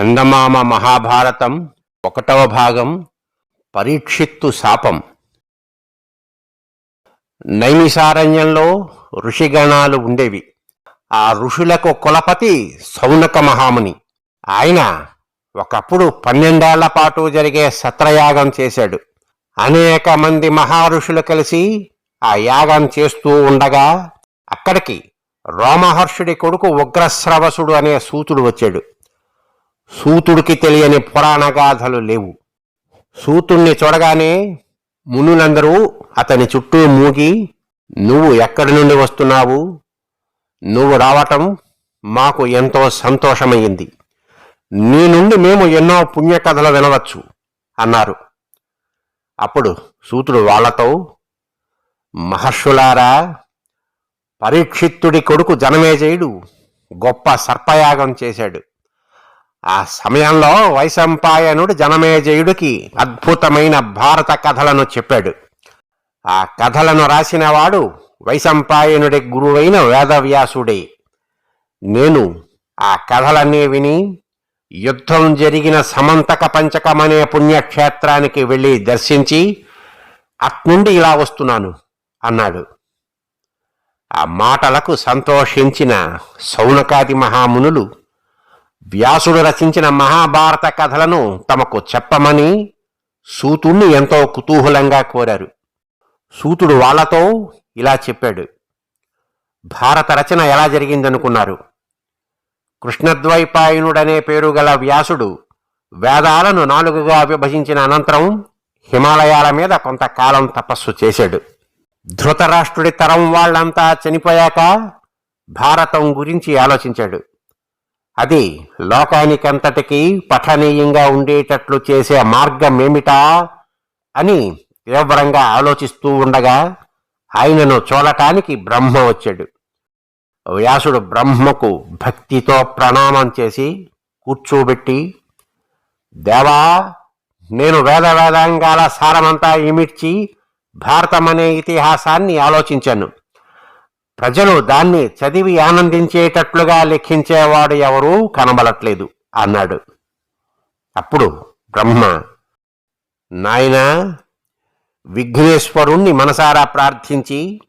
చందమామ మహాభారతం ఒకటవ భాగం పరీక్షిత్తు శాపం. నైమిసారణ్యంలో ఋషిగణాలు ఉండేవి. ఆ ఋషులకు కులపతి సౌనక మహాముని. ఆయన ఒకప్పుడు పన్నెండేళ్ళ పాటు జరిగే సత్రయాగం చేశాడు. అనేక మంది మహారుషులు కలిసి ఆ యాగం చేస్తూ ఉండగా అక్కడికి రోమహర్షుడి కొడుకు ఉగ్రశ్రవసుడు అనే సూతుడు వచ్చాడు. సూతుడికి తెలియని పురాణ గాథలు లేవు. సూతుణ్ణి చూడగానే మునులందరూ అతని చుట్టూ మూగి నువ్వు ఎక్కడి నుండి వస్తున్నావు? నువ్వు రావటం మాకు ఎంతో సంతోషమైంది నీ నుండి మేము ఎన్నో పుణ్యకథలు వినవచ్చు అన్నారు. అప్పుడు సూతుడు వాళ్ళతో మహర్షులారా పరీక్షిత్తుడి కొడుకు జనమేజయుడు గొప్ప సర్పయాగం చేశాడు. ఆ సమయంలో వైశంపాయనుడు జనమేజయుడికి అద్భుతమైన భారత కథలను చెప్పాడు. ఆ కథలను రాసినవాడు వైశంపాయనుడి గురువైన వేదవ్యాసుడే. నేను ఆ కథలన్నీ విని యుద్ధం జరిగిన సమంతక పంచకమనే పుణ్యక్షేత్రానికి వెళ్ళి దర్శించి అట్నుండి ఇలా వస్తున్నాను అన్నాడు. ఆ మాటలకు సంతోషించిన సౌనకాది మహామునులు వ్యాసుడు రచించిన మహాభారత కథలను తమకు చెప్పమని సూతుణ్ణి ఎంతో కుతూహలంగా కోరారు. సూతుడు వాళ్ళతో ఇలా చెప్పాడు. భారత రచన ఎలా జరిగిందనుకున్నారు? కృష్ణద్వైపాయనుడనే పేరు గల వ్యాసుడు వేదాలను నాలుగుగా విభజించిన అనంతరం హిమాలయాల మీద కొంతకాలం తపస్సు చేశాడు. ధృతరాష్ట్రుడి తరం వాళ్ళంతా చనిపోయాక భారతం గురించి ఆలోచించాడు. అది లోకానికంతటికీ పఠనీయంగా ఉండేటట్లు చేసే మార్గం ఏమిటా అని తీవ్రంగా ఆలోచిస్తూ ఉండగా ఆయనను చూడటానికి బ్రహ్మ వచ్చాడు. వ్యాసుడు బ్రహ్మకు భక్తితో ప్రణామం చేసి కూర్చోబెట్టి దేవా నేను వేద వేదాంగాల సారమంతా ఇమిడ్చి భారతమనే ఇతిహాసాన్ని ఆలోచించాను. ప్రజలు దాన్ని చదివి ఆనందించేటట్లుగా లెక్కించేవాడు ఎవరూ కనబడట్లేదు అన్నాడు. అప్పుడు బ్రహ్మ నాయన విఘ్నేశ్వరుణ్ణి మనసారా ప్రార్థించి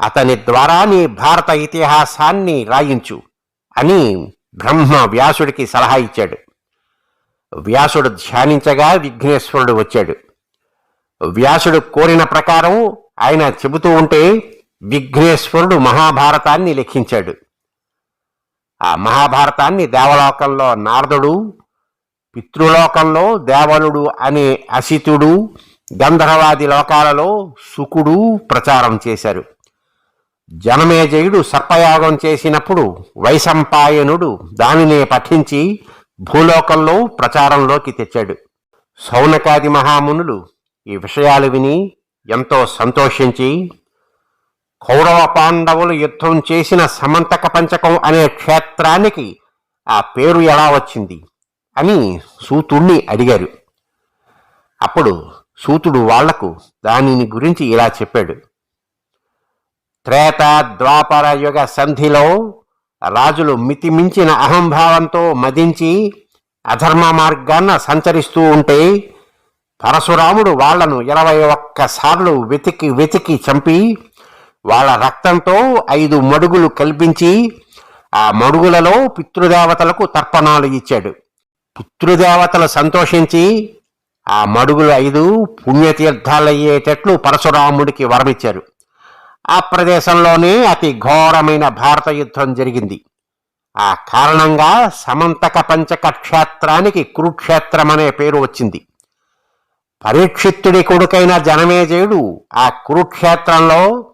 అతని ద్వారా నీ భారత ఇతిహాసాన్ని రాయించు అని బ్రహ్మ వ్యాసుడికి సలహా ఇచ్చాడు. వ్యాసుడు ధ్యానించగా విఘ్నేశ్వరుడు వచ్చాడు. వ్యాసుడు కోరిన ప్రకారం ఆయన చెబుతూ ఉంటే విఘ్నేశ్వరుడు మహాభారతాన్ని లిఖించాడు. ఆ మహాభారతాన్ని దేవలోకంలో నారదుడు పితృలోకంలో దేవలుడు అనే అసితుడు గంధర్వాది లోకాలలో సుకుడు ప్రచారం చేశారు. జనమేజయుడు సర్పయాగం చేసినప్పుడు వైశంపాయనుడు దానినే పఠించి భూలోకంలో ప్రచారంలోకి తెచ్చాడు. సౌనకాది మహామునులు ఈ విషయాలు విని ఎంతో సంతోషించి కౌరవ పాండవులు యుద్ధం చేసిన సమంతక పంచకం అనే క్షేత్రానికి ఆ పేరు ఎలా వచ్చింది అని సూతుణ్ణి అడిగారు. అప్పుడు సూతుడు వాళ్ళకు దానిని గురించి ఇలా చెప్పాడు. త్రేత ద్వాపర యుగ సంధిలో రాజులు మితిమించిన అహంభావంతో మదించి అధర్మ మార్గాన్న సంచరిస్తూ ఉంటే పరశురాముడు వాళ్ళను ఇరవై ఒక్కసార్లు వెతికి వెతికి చంపి వాళ్ళ రక్తంతో ఐదు మడుగులు కల్పించి ఆ మడుగులలో పితృదేవతలకు తర్పణాలు ఇచ్చాడు. పితృదేవతలు సంతోషించి ఆ మడుగులు ఐదు పుణ్యతీర్థాలయ్యేటట్లు పరశురాముడికి వరమిచ్చారు. ఆ ప్రదేశంలోనే అతి ఘోరమైన భారత యుద్ధం జరిగింది. ఆ కారణంగా సమంతక పంచక క్షేత్రానికి కురుక్షేత్రం అనే పేరు వచ్చింది. పరీక్షిత్తుడి కొడుకైన జనమేజయుడు ఆ కురుక్షేత్రంలో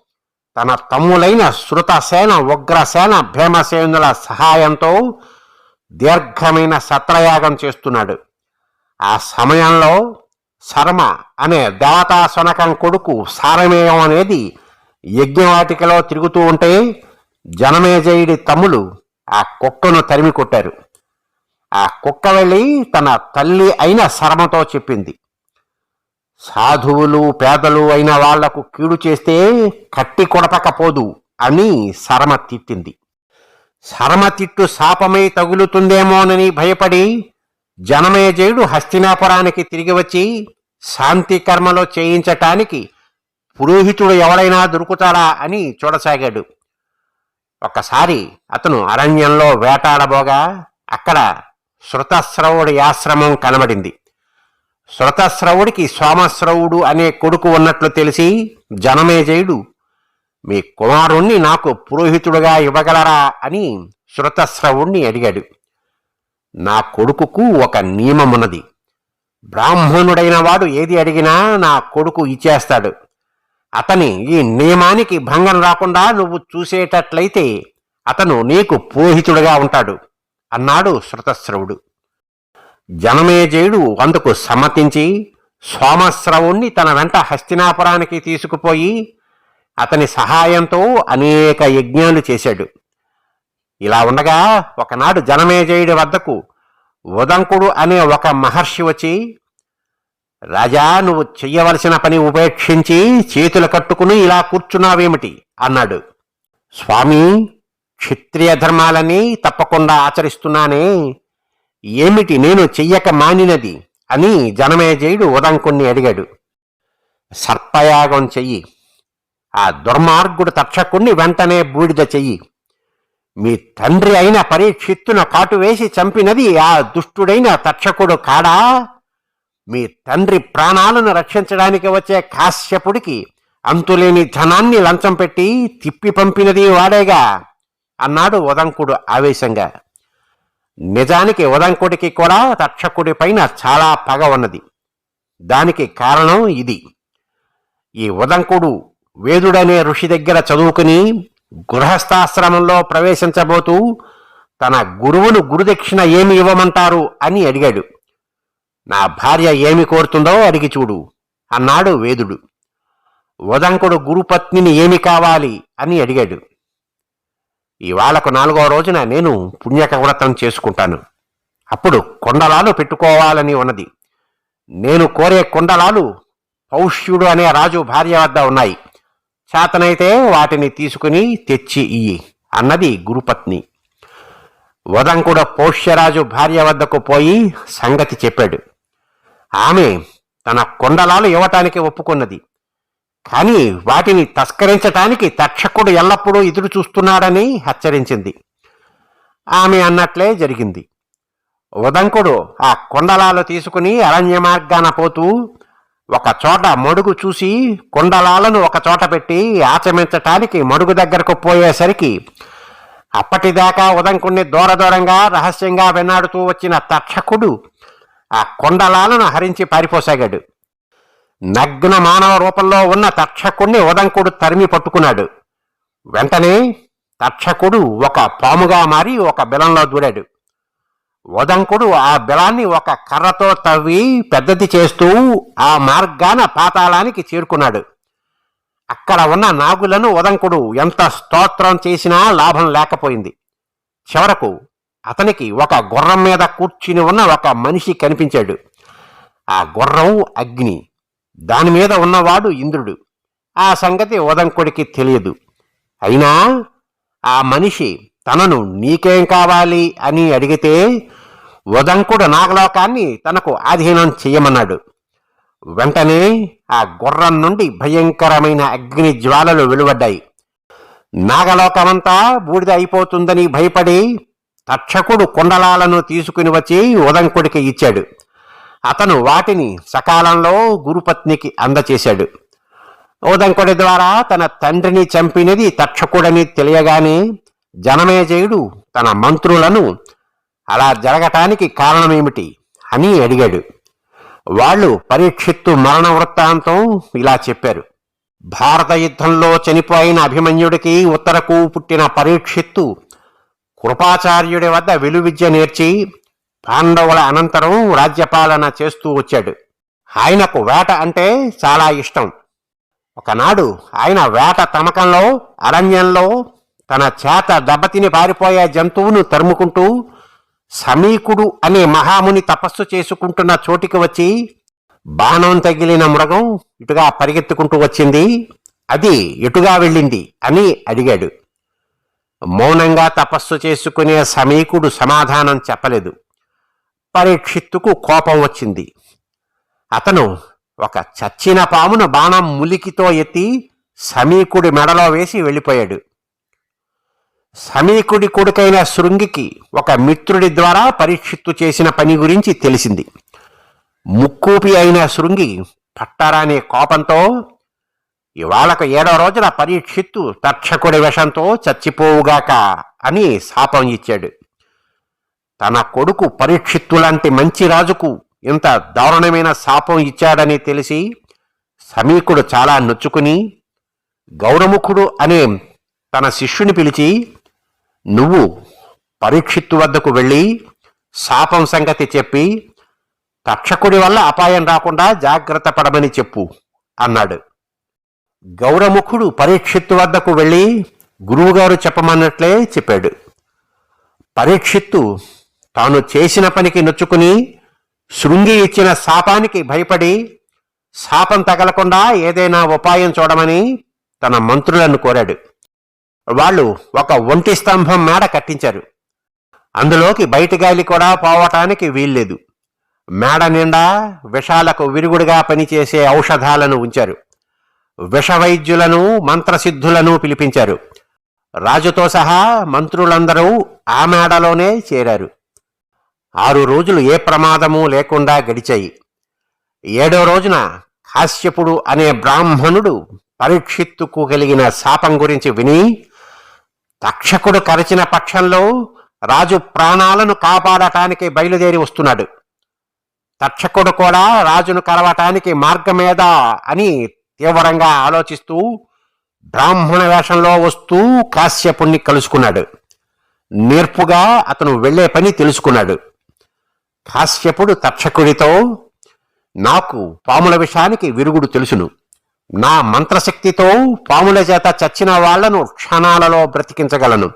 తన తమ్ములైన శృతసేన ఉగ్రసేన భీమసేనుల సహాయంతో దీర్ఘమైన సత్రయాగం చేస్తున్నాడు. ఆ సమయంలో శర్మ అనే దేవతా శనకం కొడుకు సారమేయం అనేది యజ్ఞవాటికలో తిరుగుతూ ఉంటే జనమేజయుడి తమ్ములు ఆ కుక్కను తరిమి కొట్టారు. ఆ కుక్క వెళ్ళి తన తల్లి అయిన శర్మతో చెప్పింది. సాధువులు పేదలు అయిన వాళ్ళకు కీడు చేస్తే కట్టి కొడపకపోదు అని శరమ తిట్టింది. శరమ తిట్టు శాపమై తగులుతుందేమోనని భయపడి జనమేజయుడు హస్తినాపురానికి తిరిగి వచ్చి శాంతి కర్మలో చేయించటానికి పురోహితుడు ఎవడైనా దొరుకుతాడా అని చూడసాగాడు. ఒకసారి అతను అరణ్యంలో వేటాడబోగా అక్కడ శృతశ్రవుడి ఆశ్రమం కనబడింది. శృతస్రవుడికి సోమస్రవుడు అనే కొడుకు ఉన్నట్లు తెలిసి జనమేజయుడు మీ కుమారుణ్ణి నాకు పురోహితుడుగా ఇవ్వగలరా? అని శృతస్రవుణ్ణి అడిగాడు. నా కొడుకుకు ఒక నియమమున్నది. బ్రాహ్మణుడైన వాడు ఏది అడిగినా నా కొడుకు ఇచ్చేస్తాడు. అతని ఈ నియమానికి భంగం రాకుండా నువ్వు చూసేటట్లయితే అతను నీకు పురోహితుడుగా ఉంటాడు అన్నాడు శృతస్రవుడు జనమేజయుడు అందుకు సమ్మతించి సోమశ్రవుణ్ణి తన వెంట హస్తినాపురానికి తీసుకుపోయి అతని సహాయంతో అనేక యజ్ఞాలు చేశాడు. ఇలా ఉండగా ఒకనాడు జనమేజయుడి వద్దకు ఉదంకుడు అనే ఒక మహర్షి వచ్చి రాజా నువ్వు చెయ్యవలసిన పని ఉపేక్షించి చేతులు కట్టుకుని ఇలా కూర్చున్నావేమిటి? అన్నాడు. స్వామి క్షత్రియ ధర్మాలని తప్పకుండా ఆచరిస్తున్నానే ఏమిటి నేను చెయ్యక మానినది? అని జనమేజయుడు ఉదంకుణ్ణి అడిగాడు. సర్పయాగం చెయ్యి. ఆ దుర్మార్గుడు తక్షకుణ్ణి వెంటనే బూడిద చెయ్యి. మీ తండ్రి అయిన పరీక్షిత్తున కాటు వేసి చంపినది ఆ దుష్టుడైన తక్షకుడు కాడా? మీ తండ్రి ప్రాణాలను రక్షించడానికి వచ్చే కాశ్యపుడికి అంతులేని ధనాన్ని లంచం పెట్టి తిప్పి పంపినది వాడేగా? అన్నాడు ఉదంకుడు ఆవేశంగా. నిజానికి ఉదంకుడికి కూడా తక్షకుడి పైన చాలా పగ ఉన్నది. దానికి కారణం ఇది. ఈ ఉదంకుడు వేదుడనే ఋషి దగ్గర చదువుకుని గృహస్థాశ్రమంలో ప్రవేశించబోతూ తన గురువును గురుదక్షిణ ఏమి ఇవ్వమంటారు అని అడిగాడు. నా భార్య ఏమి కోరుతుందో అడిగి చూడు అన్నాడు వేదుడు. ఉదంకుడు గురుపత్నిని ఏమి కావాలి అని అడిగాడు. ఇవాళకు నాలుగో రోజున నేను పుణ్యకవ్రతం చేసుకుంటాను. అప్పుడు కొండలాలు పెట్టుకోవాలని ఉన్నది. నేను కోరే కొండలాలు పౌష్యుడు అనే రాజు భార్య వద్ద ఉన్నాయి. చేతనైతే వాటిని తీసుకుని తెచ్చి ఇయ్యి అన్నది గురుపత్ని. వదంకుడ పౌష్యరాజు భార్య వద్దకు పోయి సంగతి చెప్పాడు. ఆమె తన కొండలాలు ఇవ్వటానికి ఒప్పుకున్నది. కానీ వాటిని తస్కరించటానికి తక్షకుడు ఎల్లప్పుడూ ఎదురు చూస్తున్నాడని హెచ్చరించింది. ఆమె అన్నట్లే జరిగింది. ఉదంకుడు ఆ కొండలాలు తీసుకుని అరణ్య మార్గాన పోతూ ఒక చోట మడుగు చూసి కొండలాలను ఒక చోట పెట్టి ఆచమించటానికి మడుగు దగ్గరకు పోయేసరికి అప్పటిదాకా ఉదంకుణ్ణి దూర దూరంగా రహస్యంగా వెన్నాడుతూ వచ్చిన తక్షకుడు ఆ కొండలాలను హరించి పారిపోసాగాడు. నగ్న మానవ రూపంలో ఉన్న తక్షకుణ్ణి ఉదంకుడు తరిమి పట్టుకున్నాడు. వెంటనే తక్షకుడు ఒక పాముగా మారి ఒక బిలంలో దూరాడు. ఉదంకుడు ఆ బిలాన్ని ఒక కర్రతో తవ్వి పెద్దది చేస్తూ ఆ మార్గాన పాతాళానికి చేరుకున్నాడు. అక్కడ ఉన్న నాగులను ఉదంకుడు ఎంత స్తోత్రం చేసినా లాభం లేకపోయింది. చివరకు అతనికి ఒక గుర్రం మీద కూర్చుని ఉన్న ఒక మనిషి కనిపించాడు. ఆ గుర్రం అగ్ని. దాని మీద ఉన్నవాడు ఇంద్రుడు. ఆ సంగతి ఉదంకుడికి తెలియదు. అయినా ఆ మనిషి తనను నీకేం కావాలి అని అడిగితే ఉదంకుడు నాగలోకాన్ని తనకు ఆధీనం చేయమన్నాడు వెంటనే ఆ గుర్రం నుండి భయంకరమైన అగ్ని జ్వాలలు వెలువడ్డాయి. నాగలోకమంతా బూడిద అయిపోతుందని భయపడి తక్షకుడు కుండలాలను తీసుకుని వచ్చి ఉదంకుడికి ఇచ్చాడు. అతను వాటిని సకాలంలో గురుపత్నికి అందచేశాడు. ఓదంకొడి ద్వారా తన తండ్రిని చంపినది తక్షకుడని తెలియగానే జనమేజయుడు తన మంత్రులను అలా జరగటానికి కారణమేమిటి అని అడిగాడు. వాళ్ళు పరీక్షిత్తు మరణ వృత్తాంతం ఇలా చెప్పారు. భారత యుద్ధంలో చనిపోయిన అభిమన్యుడికి ఉత్తరకు పుట్టిన పరీక్షిత్తు కృపాచార్యుడి వద్ద విలువిద్య నేర్చి పాండవుల అనంతరం రాజ్యపాలన చేస్తూ వచ్చాడు. ఆయనకు వేట అంటే చాలా ఇష్టం. ఒకనాడు ఆయన వేట తమకంలో అరణ్యంలో తన చేత దెబ్బతిని పారిపోయే జంతువును తరుముకుంటూ సమీకుడు అనే మహాముని తపస్సు చేసుకుంటున్న చోటికి వచ్చి బాణం తగిలిన మృగం ఇటుగా పరిగెత్తుకుంటూ వచ్చింది. అది ఎటుగా వెళ్ళింది అని అడిగాడు. మౌనంగా తపస్సు చేసుకునే సమీకుడు సమాధానం చెప్పలేదు. పరీక్షిత్తుకు కోపం వచ్చింది. అతను ఒక చచ్చిన పామును బాణం ములికితో ఎత్తి సమీకుడి మెడలో వేసి వెళ్ళిపోయాడు. సమీకుడి కొడుకైన శృంగికి ఒక మిత్రుడి ద్వారా పరీక్షిత్తు చేసిన పని గురించి తెలిసింది. ముక్కూపి అయిన శృంగి పట్టారానే కోపంతో ఇవాళకు ఏడో రోజున పరీక్షిత్తు తక్షకుడి విషంతో చచ్చిపోవుగాక అని శాపం ఇచ్చాడు. తన కొడుకు పరీక్షిత్తు లాంటి మంచి రాజుకు ఇంత దారుణమైన శాపం ఇచ్చాడని తెలిసి సమీకుడు చాలా నొచ్చుకుని గౌరముఖుడు అనే తన శిష్యుని పిలిచి నువ్వు పరీక్షిత్తు వద్దకు వెళ్ళి శాపం సంగతి చెప్పి తక్షకుడి వల్ల అపాయం రాకుండా జాగ్రత్త పడమని చెప్పు అన్నాడు. గౌరముఖుడు పరీక్షిత్తు వద్దకు వెళ్ళి గురువుగారు చెప్పమన్నట్లే చెప్పాడు. పరీక్షిత్తు తాను చేసిన పనికి నొచ్చుకుని శృంగి ఇచ్చిన శాపానికి భయపడి శాపం తగలకుండా ఏదైనా ఉపాయం చూడమని తన మంత్రులను కోరాడు. వాళ్ళు ఒక ఒంటి స్తంభం మేడ కట్టించారు. అందులోకి బయటి గాలి కూడా పోవటానికి వీల్లేదు. మేడ నిండా విషాలకు విరుగుడుగా పనిచేసే ఔషధాలను ఉంచారు. విషవైద్యులను మంత్రసిద్ధులను పిలిపించారు. రాజుతో సహా మంత్రులందరూ ఆ మేడలోనే చేరారు. ఆరు రోజులు ఏ ప్రమాదము లేకుండా గడిచాయి. ఏడో రోజున కాశ్యపుడు అనే బ్రాహ్మణుడు పరీక్షిత్తుకు కలిగిన శాపం గురించి విని తక్షకుడు కరచిన పక్షంలో రాజు ప్రాణాలను కాపాడటానికి బయలుదేరి వస్తున్నాడు. తక్షకుడు కూడా రాజును కలవటానికి మార్గమేదా అని తీవ్రంగా ఆలోచిస్తూ బ్రాహ్మణ వేషంలో వస్తూ కాశ్యపుణ్ణి కలుసుకున్నాడు. నేర్పుగా అతను వెళ్ళే పని తెలుసుకున్నాడు. కాశ్యపుడు తక్షకుడితో నాకు పాముల విషయానికి విరుగుడు తెలుసును. నా మంత్రశక్తితో పాముల చేత చచ్చిన వాళ్ళను క్షణాలలో బ్రతికించగలను.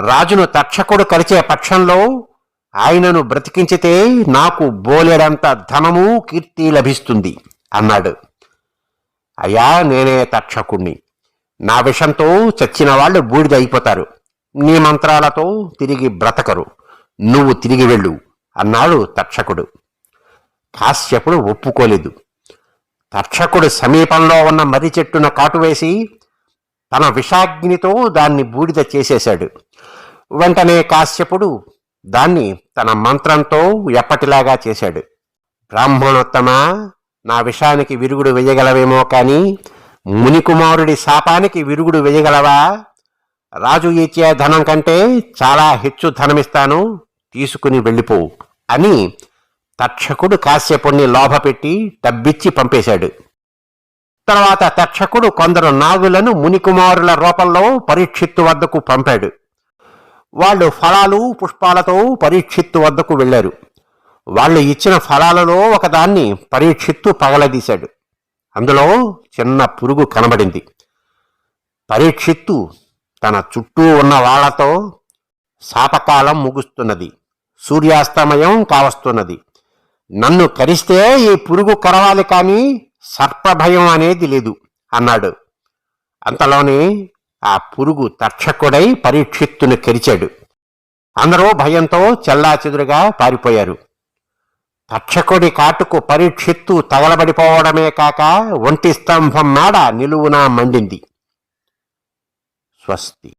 రాజును తక్షకుడు కలిచే పక్షంలో ఆయనను బ్రతికించితే నాకు బోలెడంత ధనము కీర్తి లభిస్తుంది అన్నాడు. అయ్యా నేనే తక్షకుణ్ణి. నా విషంతో చచ్చిన వాళ్ళు బూడిద అయిపోతారు నీ మంత్రాలతో తిరిగి బ్రతకరు. నువ్వు తిరిగి వెళ్ళు. అన్నాడు తక్షకుడు కాశ్యపుడు ఒప్పుకోలేదు. తక్షకుడు సమీపంలో ఉన్న మర్రి చెట్టున కాటువేసి తన విషాగ్నితో దాన్ని బూడిద చేసేశాడు. వెంటనే కాశ్యపుడు దాన్ని తన మంత్రంతో ఎప్పటిలాగా చేశాడు. బ్రాహ్మణోత్తమ నా విషానికి విరుగుడు వేయగలవేమో కాని మునికుమారుడి శాపానికి విరుగుడు వేయగలవా? రాజు ఇచ్చే ధనం కంటే చాలా హెచ్చు ధనమిస్తాను తీసుకుని వెళ్ళిపోవు అని తక్షకుడు కాశ్యపుణ్ణి లోభపెట్టి డబ్బిచ్చి పంపేశాడు. తర్వాత తక్షకుడు కొందరు నాగులను మునికుమారుల రూపంలో పరీక్షిత్తు వద్దకు పంపాడు. వాళ్ళు ఫలాలు పుష్పాలతో పరీక్షిత్తు వద్దకు వెళ్ళారు. వాళ్ళు ఇచ్చిన ఫలాలలో ఒకదాన్ని పరీక్షిత్తు పగలదీశాడు. అందులో చిన్న పురుగు కనబడింది. పరీక్షిత్తు తన చుట్టూ ఉన్న వాళ్ళతో శాపకాలం ముగుస్తున్నది. సూర్యాస్తమయం కావస్తున్నది. నన్ను కరిస్తే ఈ పురుగు కరవాలి కానీ సర్పభయం అనేది లేదు అన్నాడు. అంతలోనే ఆ పురుగు తక్షకుడై పరీక్షిత్తును కరిచాడు అందరూ భయంతో చెల్లాచెదురుగా పారిపోయారు. తక్షకుడి కాటుకు పరీక్షిత్తు తగలబడిపోవడమే కాక ఒంటి స్తంభం నాడ నిలువునా మండింది. స్వస్తి.